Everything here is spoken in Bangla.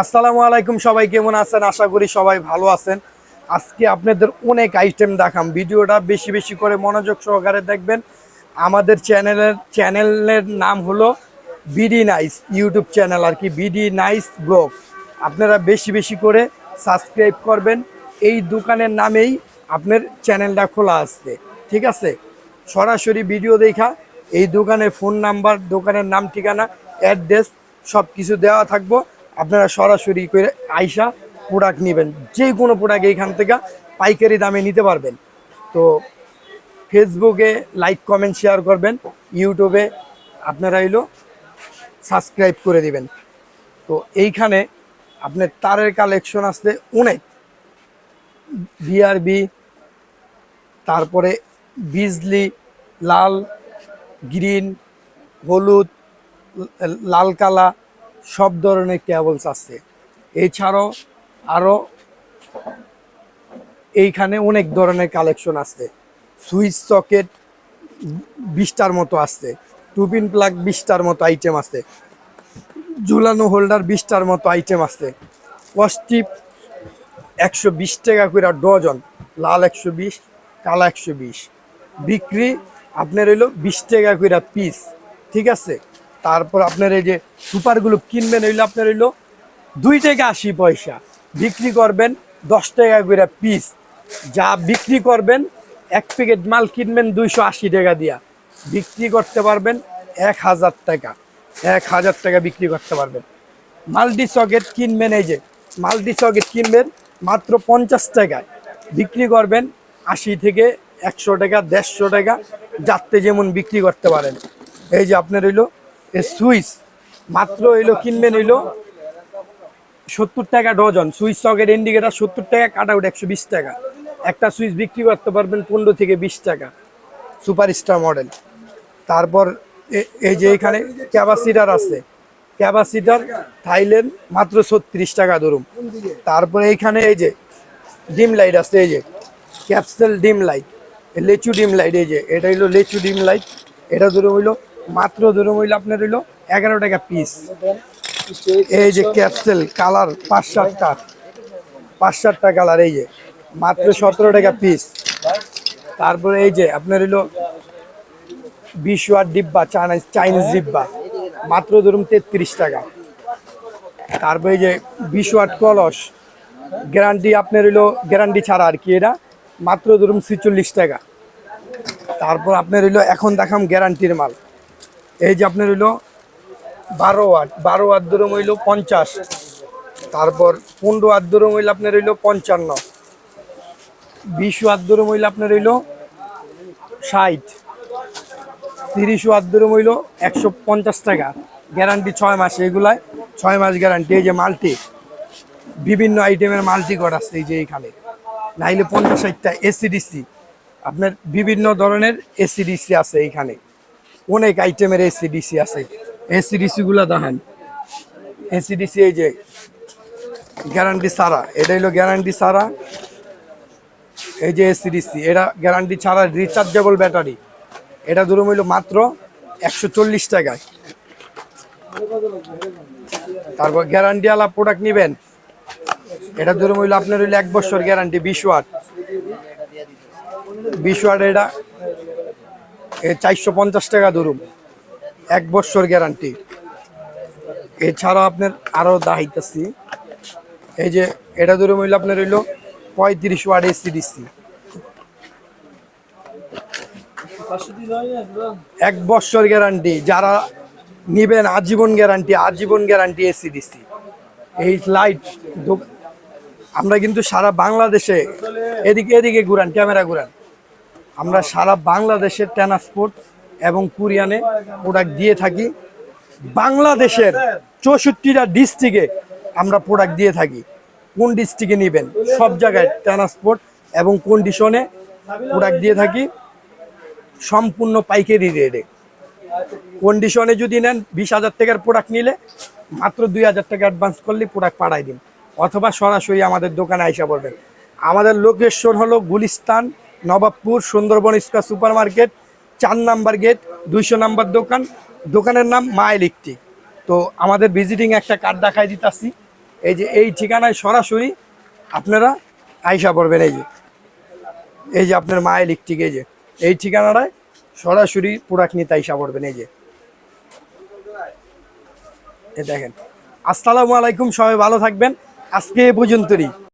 আসসালামু আলাইকুম সবাই, কেমন আছেন? আশা করি সবাই ভালো আছেন। আজকে আপনাদের অনেক আইটেম দেখাম। ভিডিওটা বেশি বেশি করে মনোযোগ সহকারে দেখবেন। আমাদের চ্যানেলের চ্যানেলের নাম হলো বিডি নাইস ইউটিউব চ্যানেল আর কি, বিডি নাইস ব্লগ আপনারা বেশি বেশি করে সাবস্ক্রাইব করবেন। এই দোকানের নামেই আপনার চ্যানেলটা খোলা আসছে ঠিক আছে? সরাসরি ভিডিও দেখা, এই দোকানের ফোন নাম্বার দোকানের নাম, ঠিকানা অ্যাড্রেস সব কিছু দেওয়া থাকব। আপনারা সরাসরি করে আইসা প্রোডাক্ট নেবেন। যে কোনো প্রোডাক্ট এইখান থেকে পাইকারি দামে নিতে পারবেন। তো ফেসবুকে লাইক কমেন্ট শেয়ার করবেন। ইউটিউবে আপনারা এলো সাবস্ক্রাইব করে দিবেন। তো এইখানে আপনার তারের কালেকশন আসতে অনেক। বিআরবি তারপরে বিজলি, লাল গ্রিন হলুদ, লাল কালা সব ধরনের কেবলস আছে। এছাড়াও আরও এইখানে অনেক ধরনের কালেকশন আছে। সুইচ সকেট বিশটার মতো আছে। টুপিন প্লাগ বিশটার মতো আইটেম আছে। ঝুলানো হোল্ডার বিশটার মতো আইটেম আছে। কস্টিপ একশো বিশ টাকা করে ডজন, লাল একশো বিশ, কালা একশো বিশ। বিক্রি আপনার হইল বিশ টাকা করে পিস ঠিক আছে? তারপর আপনার এই যে সুপারগুলো কিনবেন হইল আপনার হইল দুই টাকা আশি পয়সা। বিক্রি করবেন দশ টাকা করে পিস যা বিক্রি করবেন, এক প্যাকেট মাল কিনবেন দুইশো আশি টাকা দিয়া। বিক্রি করতে পারবেন এক হাজার টাকা। এক হাজার টাকা বিক্রি করতে পারবেন। মাল্টি সকেট কিনবেন, এই যে মাল্টি সকেট কিনবেন মাত্র পঞ্চাশ টাকায়। বিক্রি করবেন আশি থেকে একশো টাকা, দেড়শো টাকা যাতে যেমন বিক্রি করতে পারেন। এই যে আপনার হইল সুইচ। মাত্র হইল কিনবেন হইল সত্তর টাকা ডজন। সুইচ সকেট ইন্ডিকেটার সত্তর টাকা কাট আউট একশো বিশ টাকা। একটা সুইচ বিক্রি করতে পারবেন পনেরো থেকে বিশ টাকা। Super star model. তারপর এই যে এখানে ক্যাপাসিটার আছে। ক্যাপাসিটার থাইল্যান্ড মাত্র ছত্রিশ টাকা ধরুন। তারপরে এইখানে এই যে ডিম লাইট আছে এই যে ক্যাপসেল ডিম লাইট লেচু ডিম লাইট এই যে এটা হইল লেচু ডিম লাইট। এটা ধরুন হইল মাত্র ধরুন হইল আপনার হইল এগারো টাকা পিস এই যে ক্যাপসেল কালার পাঁচ সাতটা। পাঁচ সাতটা কালার এই যে। মাত্র সতেরো টাকা পিস তারপরে এই যে আপনার হইল বিশ ওয়াট ডিব্বা চাইনিজ চাইনিজ ডিব্বা। মাত্র ধরুন তেত্রিশ টাকা। তারপরে এই যে বিশ ওয়াট কলস। গ্যারান্টি আপনার হইল, গ্যারান্টি ছাড়া আর কি এটা। মাত্র ধরুন ছিচল্লিশ টাকা। তারপর আপনার হইল, এখন দেখাম গ্যারান্টির মাল। এই যে আপনার হইল বারো ওয়াট বারো ওয়াট ধরুন হইল পঞ্চাশ, তারপর পনেরো ওয়াট ধরুন হইল আপনার হইল পঞ্চান্ন, বিশ ওয়াট ধরুন হইল আপনার হইল ষাট, তিরিশ ওয়াট ধরুন হইল একশো পঞ্চাশ টাকা, গ্যারান্টি ছয় মাস, এগুলায় ছয় মাস গ্যারান্টি, এই যে মাল্টি, বিভিন্ন আইটেমের মাল্টি কট আছে এই যে এইখানে, নাইলে পঞ্চাশ ষাটটা এসিডিসি আপনার বিভিন্ন ধরনের এসিডিসি আছে এইখানে। অনেক আইটেমের এসিডিসি আছে। এসিডিসি গুলা দেখেন। এসিডিসি এই যে গ্যারান্টি সারা এটা হলো গ্যারান্টি সারা এই যে এসিডিসি এটা গ্যারান্টি ছাড়া রিচার্জেবল ব্যাটারি এটা ধরুন হইল মাত্র একশো চল্লিশ টাকায়। তারপর গ্যারান্টি আলা প্রোডাক্ট নেবেন। এটা ধরুন হইল আপনার হইল এক বছর গ্যারান্টি বিশ ওয়াট। বিশ ওয়াট এটা চারশো পঞ্চাশ টাকা ধরুন। এক বছর গ্যারান্টি এছাড়াও আপনার আরও দাহিতাছি এই যে এটা ধরুন হইল আপনার হইল পঁয়ত্রিশ ওয়াট এসি ডিসি এক বছর গ্যারান্টি যারা নিবেন আজীবন গ্যারান্টি আজীবন গ্যারান্টি এসি ডিসি এই লাইট আমরা কিন্তু সারা বাংলাদেশে এদিকে এদিকে ঘুরান, ক্যামেরা ঘুরান। আমরা সারা বাংলাদেশে ট্রান্সপোর্ট এবং কুরিয়ানে প্রোডাক্ট দিয়ে থাকি। বাংলাদেশের চৌষট্টিটা ডিস্ট্রিক্টে আমরা প্রোডাক্ট দিয়ে থাকি। কোন ডিস্ট্রিক্টে নেবেন? সব জায়গায় ট্রান্সপোর্ট এবং কন্ডিশনে প্রোডাক্ট দিয়ে থাকি। সম্পূর্ণ পাইকারি রেটে কন্ডিশনে যদি নেন, বিশ হাজার টাকার প্রোডাক্ট নিলে মাত্র দুই হাজার টাকা অ্যাডভান্স করলে প্রোডাক্ট পাঠাই দিন। অথবা সরাসরি আমাদের দোকানে আইসা পড়বেন আমাদের লোকেশন হলো Gulistan Nawabpur Sundarban square super market চার নাম্বার গেট, দুইশো নাম্বার দোকান। দোকানের নাম মা ইলেকট্রিক। তো আমাদের ভিজিটিং একটা কার্ড দেখাই দিতাছি। এই যে এই ঠিকানায় সরাসরি আপনারা আইসা পড়বেন, এই যে। এই যে আপনার মা ইলেকট্রিক, এই যে। এই ঠিকানাটায় সরাসরি প্রোডাক্ট নিতে আইসা পড়বেন, এই যে। দেখেন। আসসালামু আলাইকুম, সবাই ভালো থাকবেন। আজকে এ পর্যন্তই।